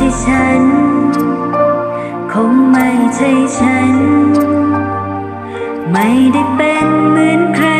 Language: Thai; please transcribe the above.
ช่ฉัน คงไม่ใช่ฉัน ไม่ได้เป็นเหมือนใคร